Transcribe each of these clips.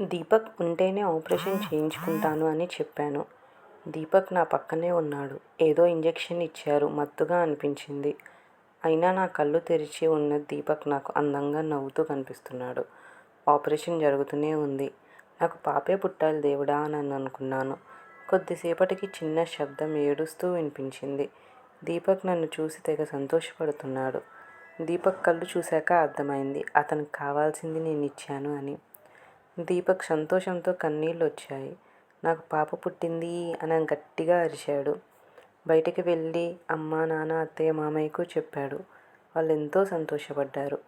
దీపక్ ఉంటేనే ఆపరేషన్ చేయించుకుంటాను అని చెప్పాను. దీపక్ నా పక్కనే ఉన్నాడు. ఏదో ఇంజెక్షన్ ఇచ్చారు. మత్తుగా అనిపించింది. అయినా నా కళ్ళు తెరిచి ఉన్న దీపక్ నాకు అందంగా నవ్వుతూ కనిపిస్తున్నాడు. ఆపరేషన్ జరుగుతూనే ఉంది. నాకు పాపే పుట్టాలి దేవుడా అని అనుకున్నాను. కొద్దిసేపటికి చిన్న శబ్దం ఏడుస్తూ వినిపించింది. దీపక్ నన్ను చూసి తెగ సంతోషపడుతున్నాడు. దీపక్ కళ్ళు చూశాక అర్థమైంది. అతనికి కావాల్సింది నేను ఇచ్చాను అని. దీపక్ సంతోషంతో కన్నీళ్ళు వచ్చాయి నాకు పాప పుట్టింది అని గట్టిగా అరిచాడు. బయటికి వెళ్ళి అమ్మ నాన్న అత్తయ్య మామయ్యకు చెప్పాడు. వాళ్ళు ఎంతో సంతోషపడ్డారు.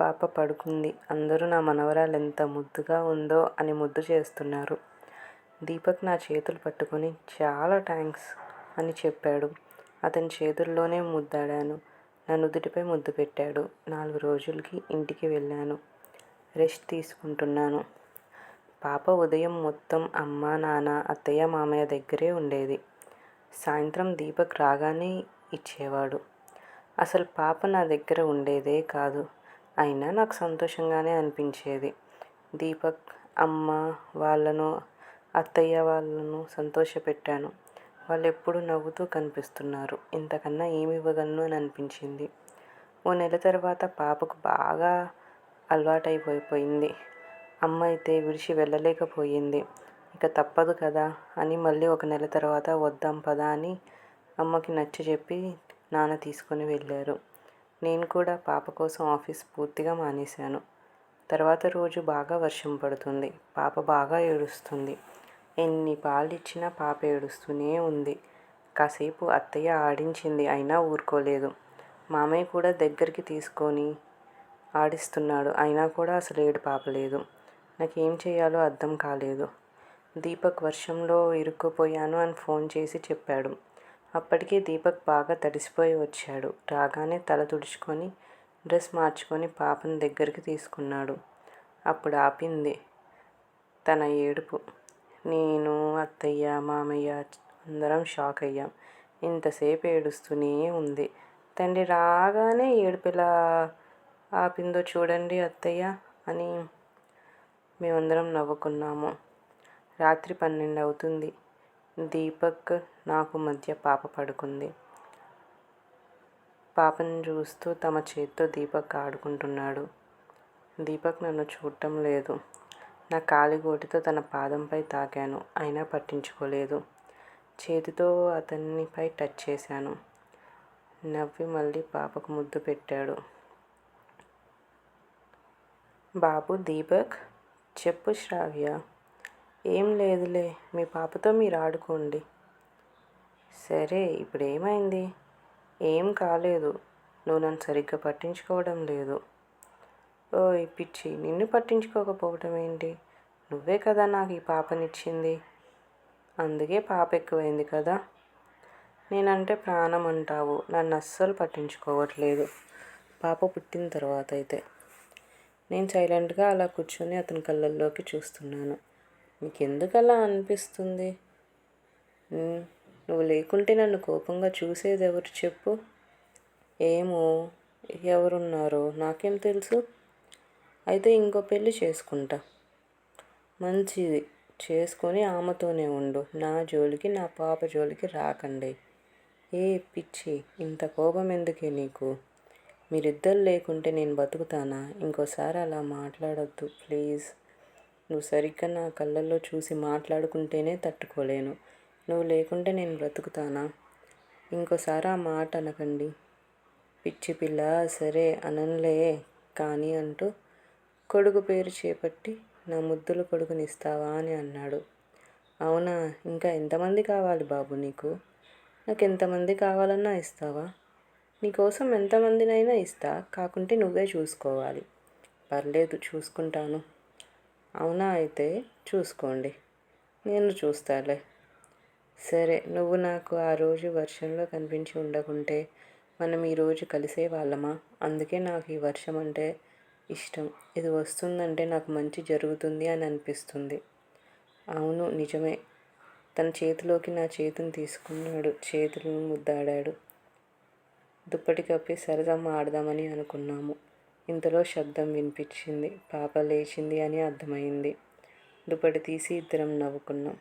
పాప పడుకుంది. అందరూ నా మనవరాలు ఎంత ముద్దుగా ఉందో అని ముద్దు చేస్తున్నారు. దీపక్ నా చేతులు పట్టుకొని చాలా థ్యాంక్స్ అని చెప్పాడు. అతని చేతుల్లోనే ముద్దాడాను. నా నుదుటిపై ముద్దు పెట్టాడు. నాలుగు రోజులకి ఇంటికి వెళ్ళాను. రెస్ట్ తీసుకుంటున్నాను. పాప ఉదయం మొత్తం అమ్మ నాన్న అత్తయ్య మామయ్య దగ్గరే ఉండేది. సాయంత్రం దీపక్ రాగానే ఇచ్చేవాడు. అసలు పాప నా దగ్గర ఉండేదే కాదు. అయినా నాకు సంతోషంగానే అనిపించేది. దీపక్ అమ్మ వాళ్ళను అత్తయ్య వాళ్ళను సంతోషపెట్టాను. వాళ్ళు ఎప్పుడు నవ్వుతూ కనిపిస్తున్నారు. ఇంతకన్నా ఏమి ఇవ్వగలను అని అనిపించింది. ఓ నెల తర్వాత పాపకు బాగా అలవాటైపోయిపోయింది అమ్మ అయితే విడిచి వెళ్ళలేకపోయింది. ఇక తప్పదు కదా అని మళ్ళీ ఒక నెల తర్వాత వద్దాం పదా అని అమ్మకి నచ్చ చెప్పి నాన్న తీసుకొని వెళ్ళారు. నేను కూడా పాప కోసం ఆఫీస్ పూర్తిగా మానేశాను. తర్వాత రోజు బాగా వర్షం పడుతుంది. పాప బాగా ఏడుస్తుంది. ఎన్ని పాలు ఇచ్చినా పాప ఏడుస్తూనే ఉంది. కాసేపు అత్తయ్య ఆడించింది అయినా ఊరుకోలేదు. మామయ్య కూడా దగ్గరికి తీసుకొని ఆడిస్తున్నాడు. అయినా కూడా అసలు ఏడు పాపలేదు. నాకు ఏం చేయాలో అర్థం కాలేదు. దీపక్ వర్షంలో ఇరుక్కుపోయాను అని ఫోన్ చేసి చెప్పాడు. అప్పటికే దీపక్ బాగా తడిసిపోయి వచ్చాడు. రాగానే తల తుడుచుకొని డ్రెస్ మార్చుకొని పాపను దగ్గరికి తీసుకున్నాడు. అప్పుడు ఆపింది తన ఏడుపు. నేను అత్తయ్య మామయ్య అందరం షాక్ అయ్యాం. ఇంతసేపు ఏడుస్తూనే ఉంది. తండ్రి రాగానే ఏడుపిలా ఆపిందో చూడండి అత్తయ్య అని మేమందరం నవ్వుకున్నాము. రాత్రి పన్నెండు అవుతుంది దీపక్ నాకు మధ్య పాప పడుకుంది. పాపను చూస్తూ తమ చేత్తో దీపక్ ఆడుకుంటున్నాడు. దీపక్ నన్ను చూడటం లేదు. నా కాలిగోటితో తన పాదంపై తాకాను. అయినా పట్టించుకోలేదు. చేతితో అతనిపై టచ్ చేశాను. నవ్వి మళ్ళీ పాపకు ముద్దు పెట్టాడు. బాబు దీపక్ చెప్పు శ్రావ్య. ఏం లేదులే మీ పాపతో మీరు ఆడుకోండి. సరే ఇప్పుడు ఏమైంది ఏం కాలేదు. నువ్వు నన్ను సరిగ్గా పట్టించుకోవడం లేదు. ఓ పిచ్చి నిన్ను పట్టించుకోకపోవడం ఏంటి? నువ్వే కదా నాకు ఈ పాపనిచ్చింది. అందుకే పాప ఎక్కువైంది కదా. నేనంటే ప్రాణం అంటావు. నన్ను అస్సలు పట్టించుకోవట్లేదు. పాప పుట్టిన తర్వాత అయితే. నేను సైలెంట్గా అలా కూర్చొని అతని కళ్ళల్లోకి చూస్తున్నాను. నీకు ఎందుకు అలా అనిపిస్తుంది నువ్వు లేకుంటే నన్ను కోపంగా చూసేది ఎవరు చెప్పు. ఏమో ఎవరున్నారో నాకేం తెలుసు. అయితే ఇంకో పెళ్ళి చేసుకుంటా. మంచిది. చేసుకొని ఆమెతోనే ఉండు. నా జోలికి నా పాప జోలికి రాకండి. ఏ పిచ్చి ఇంత కోపం ఎందుకే నీకు? మీరిద్దరు లేకుంటే నేను బతుకుతానా? ఇంకోసారి అలా మాట్లాడొద్దు ప్లీజ్. నువ్వు సరిగ్గా నా కళ్ళల్లో చూసి మాట్లాడుకుంటేనే తట్టుకోలేను. నువ్వు లేకుంటే నేను బ్రతుకుతానా? ఇంకోసారి ఆ మాట అనకండి. పిచ్చి పిల్ల సరే అననులే కానీ అంటూ కొడుకు పేరు చేపట్టి నా ముద్దుల కొడుకుని ఇస్తావా అని అన్నాడు. అవునా? ఇంకా ఎంతమంది కావాలి బాబు నీకు? నాకు ఎంతమంది కావాలన్నా ఇస్తావా? నీకోసం ఎంతమందినైనా ఇస్తా కాకుంటే నువ్వే చూసుకోవాలి. పర్లేదు చూసుకుంటాను. అవునా అయితే చూసుకోండి. నేను చూస్తాలే. సరే నువ్వు నాకు ఆ రోజు వర్షంలో కనిపించి ఉండకుంటే మనం ఈరోజు కలిసే వాళ్ళమా? అందుకే నాకు ఈ వర్షం అంటే ఇష్టం. ఇది వస్తుందంటే నాకు మంచి జరుగుతుంది అని అనిపిస్తుంది. అవును నిజమే. తన చేతిలోకి నా చేతిని తీసుకున్నాడు. చేతులను ముద్దాడాడు. దుప్పటి కప్పి సరదమ్మ ఆడదామని అనుకున్నాము. ఇంతలో శబ్దం వినిపించింది. పాప లేచింది అని అర్థమైంది. దుప్పటి తీసి ఇద్దరం నవ్వుకున్నాం.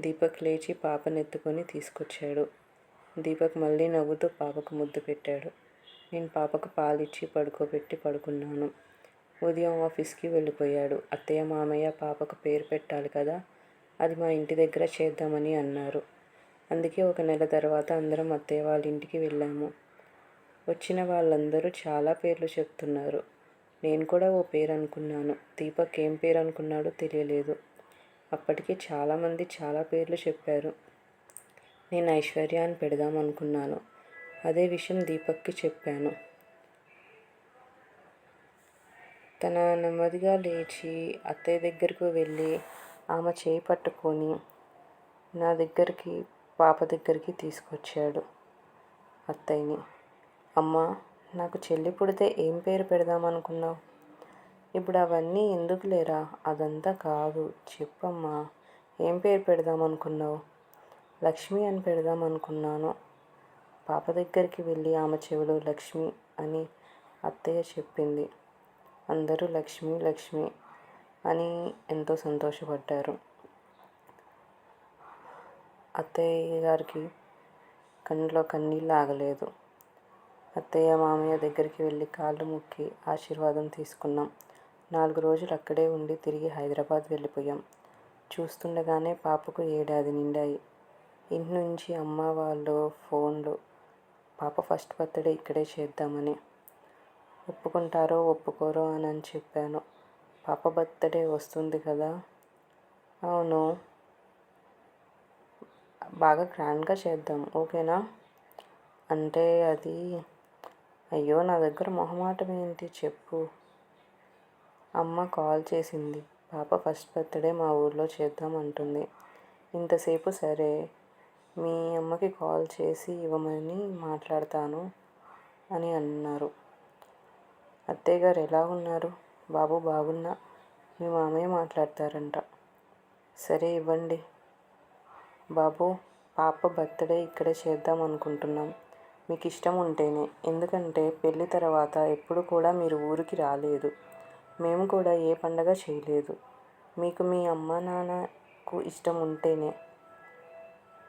దీపక్ లేచి పాపనెత్తుకొని తీసుకొచ్చాడు. దీపక్ మళ్ళీ నవ్వుతూ పాపకు ముద్దు పెట్టాడు. నేను పాపకు పాలిచ్చి పడుకోబెట్టి పడుకున్నాను. ఉదయం ఆఫీస్కి వెళ్ళిపోయాడు. అత్తయ్య మామయ్య పాపకు పేరు పెట్టాలి కదా అది మా ఇంటి దగ్గర చేద్దామని అన్నారు. అందుకే ఒక నెల తర్వాత అందరం అత్తయ్య వాళ్ళ ఇంటికి వెళ్ళాము. వచ్చిన వాళ్ళందరూ చాలా పేర్లు చెప్తున్నారు. నేను కూడా ఓ పేరు అనుకున్నాను. దీపక్ ఏం పేరు అనుకున్నాడో తెలియలేదు. అప్పటికే చాలామంది చాలా పేర్లు చెప్పారు. నేను ఐశ్వర్య అని పెడదాం అనుకున్నాను. అదే విషయం దీపక్కి చెప్పాను. తన నెమ్మదిగా లేచి అత్తయ్య దగ్గరకు వెళ్ళి ఆమె చేయి పట్టుకొని నా దగ్గరికి పాప దగ్గరికి తీసుకొచ్చాడు అత్తయ్యని. అమ్మ నాకు చెల్లి పుడితే ఏం పేరు పెడదామనుకున్నావు ఇప్పుడు అవన్నీ ఎందుకు లేరా? అదంతా కాదు. చెప్పమ్మా ఏం పేరు పెడదామనుకున్నావు లక్ష్మి అని పెడదామనుకున్నాను పాప దగ్గరికి వెళ్ళి ఆమె చెవిలో లక్ష్మి అని అత్తయ్య చెప్పింది. అందరూ లక్ష్మి లక్ష్మి అని ఎంతో సంతోషపడ్డారు. అత్తయ్య గారికి కండ్లో కన్నీళ్ళు ఆగలేదు. అత్తయ్య మామయ్య దగ్గరికి వెళ్ళి కాళ్ళు ముక్కి ఆశీర్వాదం తీసుకున్నాం. నాలుగు రోజులు అక్కడే ఉండి తిరిగి హైదరాబాద్ వెళ్ళిపోయాం. చూస్తుండగానే పాపకు ఏడాది నిండాయి. ఇంటి నుంచి అమ్మ వాళ్ళు ఫోన్లు పాప ఫస్ట్ బర్త్డే ఇక్కడే చేద్దామని ఒప్పుకుంటారో ఒప్పుకోరో అని అని చెప్పాను. పాప బర్త్డే వస్తుంది కదా? అవును. బాగా గ్రాండ్గా చేద్దాం ఓకేనా? అంటే అది అయ్యో నా దగ్గర మొహమాటం ఏంటి చెప్పు. అమ్మ కాల్ చేసింది. పాప ఫస్ట్ బర్త్డే మా ఊర్లో చేద్దాం అంటుంది. ఇంతసేపు సరే మీ అమ్మకి కాల్ చేసి ఇవ్వమని మాట్లాడతాను అని అన్నారు. అత్తయ్య గారు ఎలా ఉన్నారు? బాబు బాగున్నా? మీ మామయ్య మాట్లాడతారంట. సరే ఇవ్వండి. బాబు పాప బర్త్డే ఇక్కడే చేద్దాం అనుకుంటున్నాం. మీకు ఇష్టం ఉంటేనే ఎందుకంటే పెళ్ళి తర్వాత ఎప్పుడు కూడా మీరు ఊరికి రాలేదు. మేము కూడా ఏ పండగ చేయలేదు. మీకు మీ అమ్మ నాన్నకు ఇష్టం ఉంటేనే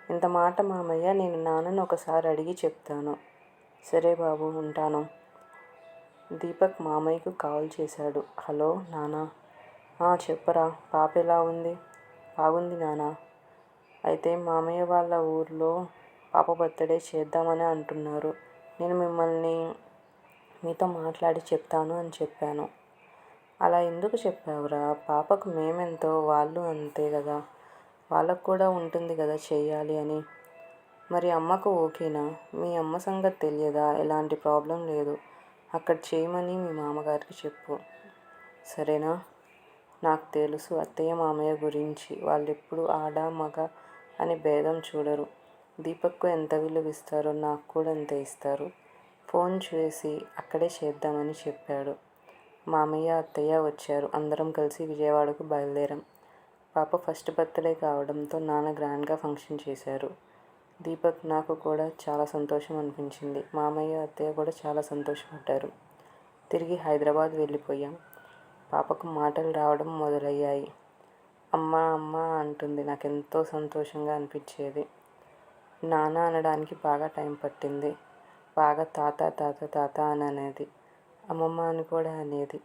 ఇంత మాట మామయ్య నేను నాన్నను ఒకసారి అడిగి చెప్తాను. సరే బాబు ఉంటాను. దీపక్ మామయ్యకు కాల్ చేశాడు. హలో నానా చెప్పరా. పాప ఎలా ఉంది? బాగుంది నానా అయితే మామయ్య వాళ్ళ ఊర్లో పాప బర్త్డే చేద్దామని అంటున్నారు. నేను మిమ్మల్ని మీతో మాట్లాడి చెప్తాను అని చెప్పాను. అలా ఎందుకు చెప్పావురా? పాపకు మేమెంతో వాళ్ళు అంతే కదా. వాళ్ళకు కూడా ఉంటుంది కదా చేయాలి అని. మరి అమ్మకు ఓకేనా? మీ అమ్మ సంగతి తెలియదా? ఎలాంటి ప్రాబ్లం లేదు. అక్కడ చేయమని మీ మామగారికి చెప్పు. సరేనా? నాకు తెలుసు అత్తయ్య మామయ్య గురించి. వాళ్ళు ఎప్పుడు ఆడ మగ అని భేదం చూడరు. దీపక్కు ఎంత విలువ ఇస్తారో నాకు కూడా అంతే ఇస్తారు. ఫోన్ చేసి అక్కడే చేద్దామని చెప్పాడు. మామయ్య అత్తయ్య వచ్చారు. అందరం కలిసి విజయవాడకు బయలుదేరాం. పాప ఫస్ట్ బర్త్డే కావడంతో నాన్న గ్రాండ్గా ఫంక్షన్ చేశారు. దీపక్ నాకు కూడా చాలా సంతోషం అనిపించింది. మామయ్య అత్తయ్య కూడా చాలా సంతోషపడ్డారు. తిరిగి హైదరాబాద్ వెళ్ళిపోయాం. పాపకు మాటలు రావడం మొదలయ్యాయి. అమ్మ అమ్మ అంటుంది. నాకు ఎంతో సంతోషంగా అనిపించేది. నాన్న అనడానికి బాగా టైం పట్టింది. బాగా తాత తాత తాత అని అనేది. అమ్మమ్మ అని కూడా అనేది.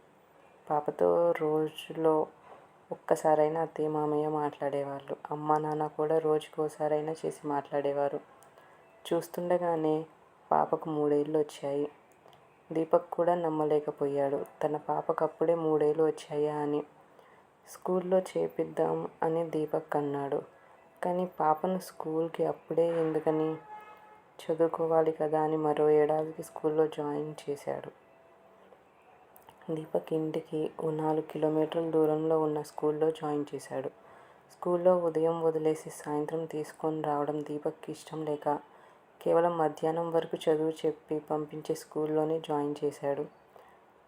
పాపతో రోజులో ఒక్కసారైనా అత్తయ్య మామయ్య మాట్లాడేవాళ్ళు. అమ్మ నాన్న కూడా రోజుకోసారైనా చేసి మాట్లాడేవారు. చూస్తుండగానే పాపకు మూడేళ్ళు వచ్చాయి. దీపక్ కూడా నమ్మలేకపోయాడు. తన పాపకు అప్పుడే మూడేళ్ళు వచ్చాయా అని స్కూల్లో చేపిద్దాం అని దీపక్ అన్నాడు. కానీ పాపను స్కూల్కి అప్పుడే ఎందుకని? చదువుకోవాలి కదా అని మరో ఏడాదికి స్కూల్లో జాయిన్ చేశాడు. దీపక్ ఇంటికి ఓ నాలుగు కిలోమీటర్ల దూరంలో ఉన్న స్కూల్లో జాయిన్ చేశాడు. స్కూల్లో ఉదయం వదిలేసి సాయంత్రం తీసుకొని రావడం దీపక్కి ఇష్టం లేక కేవలం మధ్యాహ్నం వరకు చదువు చెప్పి పంపించే స్కూల్లోనే జాయిన్ చేశాడు.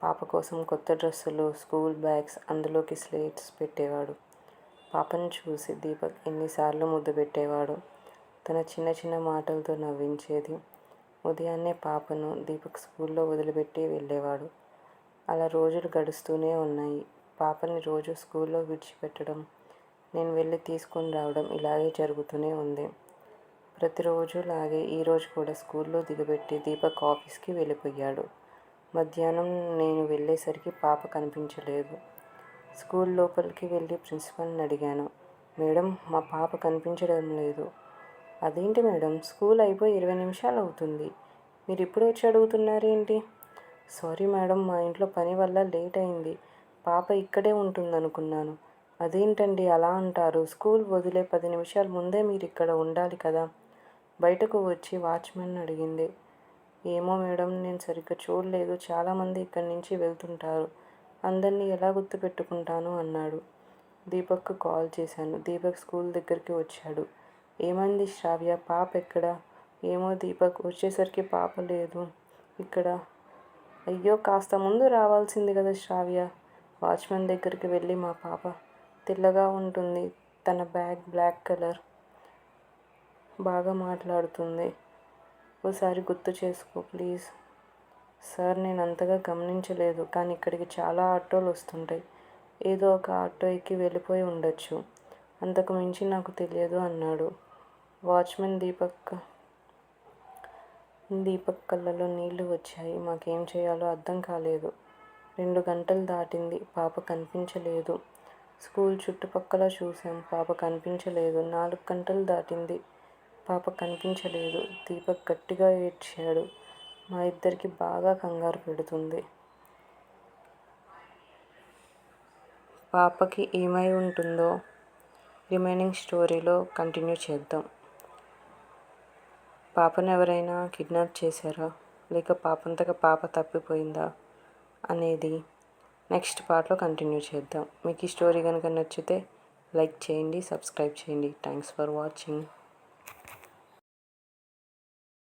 పాప కోసం కొత్త డ్రెస్సులు స్కూల్ బ్యాగ్స్ అందులోకి స్లేట్స్ పెట్టేవాడు. పాపను చూసి దీపక్ ఎన్నిసార్లు ముద్దు పెట్టేవాడు. తన చిన్న చిన్న మాటలతో నవ్వించేది. ఉదయాన్నే పాపను దీపక్ స్కూల్లో వదిలిపెట్టి వెళ్ళేవాడు. అలా రోజులు గడుస్తూనే ఉన్నాయి. పాపని రోజు స్కూల్లో విడిచిపెట్టడం నేను వెళ్ళి తీసుకొని రావడం ఇలాగే జరుగుతూనే ఉంది. ప్రతిరోజులాగే ఈరోజు కూడా స్కూల్లో దిగబెట్టి దీపక్ ఆఫీస్కి వెళ్ళిపోయాడు. మధ్యాహ్నం నేను వెళ్ళేసరికి పాప కనిపించలేదు. స్కూల్ లోపలికి వెళ్ళి ప్రిన్సిపల్ని అడిగాను. మేడం మా పాప కనిపించడం లేదు. అదేంటి మేడం? స్కూల్ అయిపోయి ఇరవై నిమిషాలు అవుతుంది. మీరు ఇప్పుడు వచ్చి అడుగుతున్నారేంటి సారీ మేడం మా ఇంట్లో పని వల్ల లేట్ అయింది. పాప ఇక్కడే ఉంటుందనుకున్నాను. అదేంటండి అలా అంటారు? స్కూల్ వదిలే పది నిమిషాల ముందే మీరు ఇక్కడ ఉండాలి కదా. బయటకు వచ్చి వాచ్మెన్ అడిగింది. ఏమో మేడం నేను సరిగ్గా చూడలేదు. చాలామంది ఇక్కడి నుంచి వెళ్తుంటారు. అందరినీ ఎలా గుర్తుపెట్టుకుంటాను అన్నాడు. దీపక్కు కాల్ చేశాను. దీపక్ స్కూల్ దగ్గరికి వచ్చాడు. ఏమంది శ్రావ్య? పాప ఎక్కడ? ఏమో దీపక్ వచ్చేసరికి పాప లేదు. ఇక్కడ? అయ్యో కాస్త ముందు రావాల్సింది కదా శ్రావ్య. వాచ్మెన్ దగ్గరికి వెళ్ళి మా పాప తెల్లగా ఉంటుంది. తన బ్యాగ్ బ్లాక్ కలర్. బాగా మాట్లాడుతుంది. ఓసారి గుర్తు చేసుకో ప్లీజ్. సార్ నేను అంతగా గమనించలేదు కానీ ఇక్కడికి చాలా ఆటోలు వస్తుంటాయి. ఏదో ఒక ఆటో ఎక్కి వెళ్ళిపోయి ఉండొచ్చు. అంతకు మించి నాకు తెలియదు అన్నాడు. వాచ్మెన్ దీపక్ దీపక్ కళ్ళలో నీళ్ళు వచ్చాయి. మాకేం చేయాలో అర్థం కాలేదు. రెండు గంటలు దాటింది. పాప కనిపించలేదు. స్కూల్ చుట్టుపక్కల చూసాం పాప కనిపించలేదు. నాలుగు గంటలు దాటింది. పాప కనిపించలేదు. దీపక్ గట్టిగా ఏడ్చాడు. మా ఇద్దరికి బాగా కంగారు పెడుతుంది. పాపకి ఏమై ఉంటుందో రిమైనింగ్ స్టోరీలో కంటిన్యూ చేద్దాం. పాపను ఎవరైనా కిడ్నాప్ చేశారా? లేక పాపంతగా పాప తప్పిపోయిందా? అనేది నెక్స్ట్ పార్ట్లో కంటిన్యూ చేద్దాం. మీకు ఈ స్టోరీ కనుక నచ్చితే లైక్ చేయండి సబ్స్క్రైబ్ చేయండి. Thanks for watching.